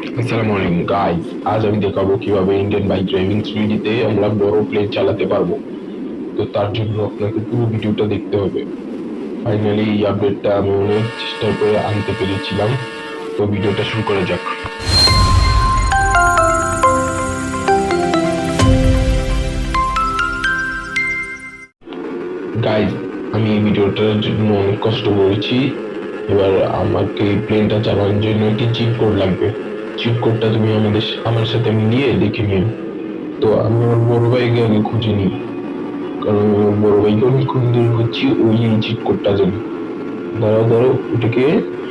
আসসালামু আলাইকুম গাইস আজ আমি দেখাবো কীভাবে ইন্ডিয়ান বাইক ড্রাইভিং থ্রিডিতে আমরা বড় প্লেন চালাতে পারব। তো তার জন্য আপনাকে পুরো ভিডিওটা দেখতে হবে। ফাইনালি এই আপডেটটা আমি অনেক চেষ্টা করে আনতে পেরেছিলাম। তো ভিডিওটা শুরু করা যাক। গাইজ আমি এই ভিডিওটার জন্য অনেক কষ্ট করেছি। এবার আমাকে প্লেনটা চালানোর জন্য একটি চিট কোড লাগবে। চিট কোডটা তুমি আমাদের আমার সাথে মিলিয়ে দেখে নিও। তো আমি আমার বড় ভাইকে আগে খুঁজে নিই। কারণ আমি আমার বড় ভাইকে অনেকক্ষণ ধরে খুঁজছি ওই চিট কোডটা জানি দাঁড়াও দাঁড়াও, ওটাকে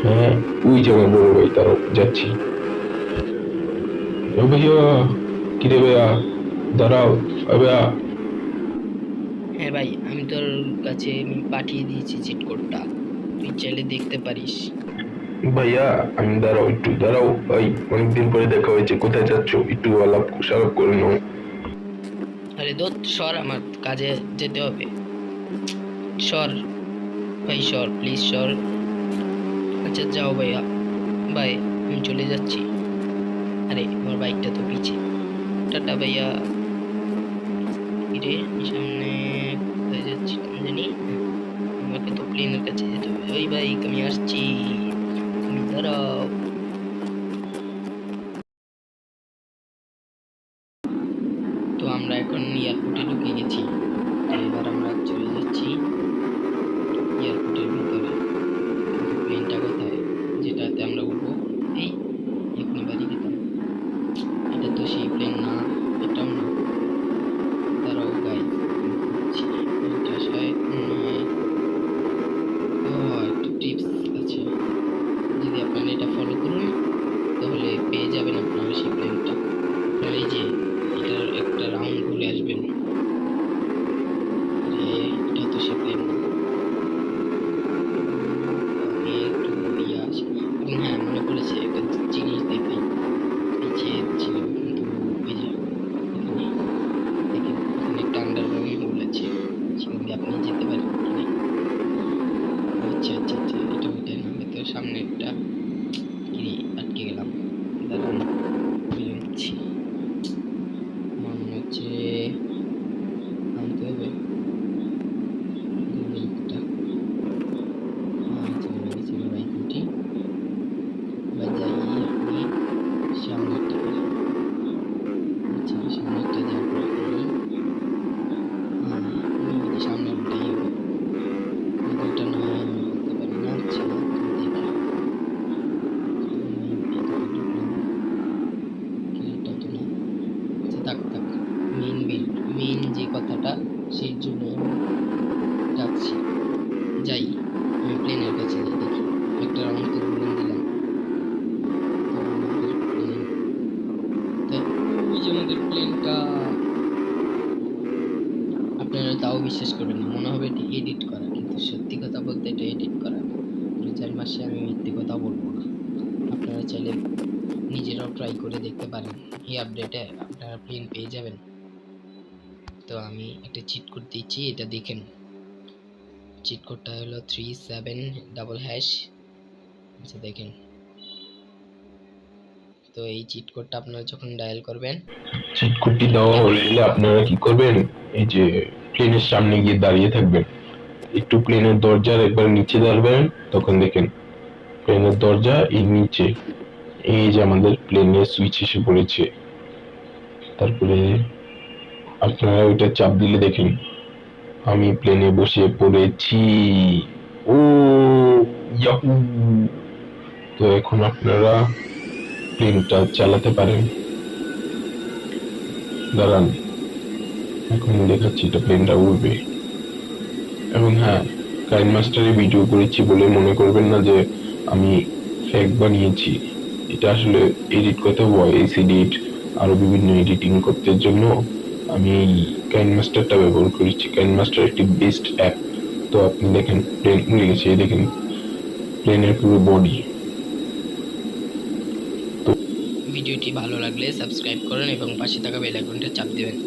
হ্যাঁ ওই জায়গায় বড় ভাই তারাও যাচ্ছি। ভাইয়া, কিরে ভাইয়া? দাঁড়াও ভাইয়া। হ্যাঁ ভাই, আমি তোর কাছে আমি পাঠিয়ে দিয়েছি চিট কোডটা তুই চাইলে দেখতে পারিস। ভাইয়া, আমি দাঁড়াও, একটু দাঁড়াও। ভাই অনেকদিন পরে দেখা হয়েছে। কোথায় যাচ্ছ? একটু আলাপ কুশালাপ করে নাও। আরে দোত সর আমার কাজে যেতে হবে। সর, ভাই সর প্লিজ সর। আচ্ছা যাও ভাইয়া। ভাই, আমি চলে যাচ্ছি। আরে, আমার বাইকটা তো পিছে। টাটা ভাইয়া। রে সামনে কোথায় যাচ্ছি জানি। আমাকে তো প্লেনের কাছে যেতে হবে। ওই বাইক আমি আসছি। তুমি তো আমরা এখন এয়ারপোর্টে ঢুকে গেছি। এবার আমরা চলে যাচ্ছি এয়ারপোর্টের ভিতরে কিন্তু প্লেনটা কোথায় যেটাতে আমরা উঠবো এই এখনই বাড়ি গেতাম এটা তো সেই প্লেন না এটাও না তারাও গাই খুঁজছি এটা শায়দ মনে হয় ও একটা টিপস আছে যদি আপনারা এটা ফলো করুন তাহলে পেয়ে যাবেন আপনারা সেই প্লেনটা আপনারা এই যে এটার একটা রাউন্ড ঘুরে আসবেন আরে এটা তো সে প্লেন না আমি একটু ইয়ে আসি এবং হ্যাঁ মনে পড়েছে একটা জিনিস দেখাই এই যে ছিল কিন্তু ওই যে এখানে দেখেন এখানে একটা আন্ডারগ্রাউন্ড হোল আছে সেখান দিয়ে আপনি যেতে পারেন এখানে আচ্ছা আচ্ছা আচ্ছা এটা ওইটা না হয়তো সামনে একটা কি আটকে গেলাম। দাঁড়ান বুঝে নিচ্ছি আমার মনে হচ্ছে আনতে হবে বাইকটা হ্যাঁ চলে গেছে বাইক উঠি বা যাই আমি সামনেটা আচ্ছা সামনেটা যাব আমি হ্যাঁ আমি ওই যে সামনে উঠেই হবে ওটা না হয় আমি বলতে পারি না আচ্ছা তুমি দেখো আমি ভিতরে ঢুকলাম এটা তো না আচ্ছা থাক থাক মেইন বিল মেইন যে কথাটা, সেই জন্য যাচ্ছি। যাই, আমি প্লেনের কাছে যাই, দেখি। একটা রাউন্ড তো ঘুরে দিলাম প্লেন ওই যে আমাদের প্লেনটা আপনারা তাও বিশ্বাস করবেন না, মনে হবে এটি এডিট করা, কিন্তু সত্যি কথা বলতে এটা এডিট করা দু চার মাসে আমি মিথ্যে কথা বলব না। আপনারা চাইলে নিজেরাও ট্রাই করে দেখতে পারেন। এই আপডেটে আপনারা প্লেন পেয়ে যাবেন। তো আমি একটা চিট কোড দিচ্ছি, এটা দেখেন। চিট কোডটা হলো থ্রি সেভেন ডাবল হ্যাশ আচ্ছা দেখেন। তো এই চিট কোডটা আপনারা যখন ডায়াল করবেন। চিট কোডটি দেওয়া হলে আপনারা কি করবেন? এই যে প্লেনের সামনে গিয়ে দাঁড়িয়ে থাকবেন। একটু প্লেনের দরজার একবার নিচে দাঁড়াবেন, তখন দেখেন প্লেনের দরজা এই নিচে। এই যে আমাদের প্লেনের সুইচ এসে পড়েছে। তারপরে আপনারা ওইটা চাপ দিলে দেখেন। আমি প্লেনে বসে পড়েছি। ও তো এখন আপনারা প্লেনটা চালাতে পারেন। দাঁড়ান, এখন দেখাচ্ছি এটা প্লেনটা উড়বে। এবং হ্যাঁ কাইন মাস্টারে ভিডিও করেছি বলে মনে করবেন না যে আমি ফেক বানিয়েছি। এটা আসলে এডিট করতে ভয়েস এডিট আরও বিভিন্ন এডিটিং করতে জন্য। আমি এই কাইন মাস্টারটা ব্যবহার করেছি। ক্যানমাস্টার মাস্টার একটি বেস্ট অ্যাপ তো আপনি দেখেন প্লেন উড়ে গেছে দেখেন প্লেনের পুরো বডি ভিডিওটি ভালো লাগলে সাবস্ক্রাইব করুন এবং পাশে থাকা বেল আইকনটা চাপ দেবেন।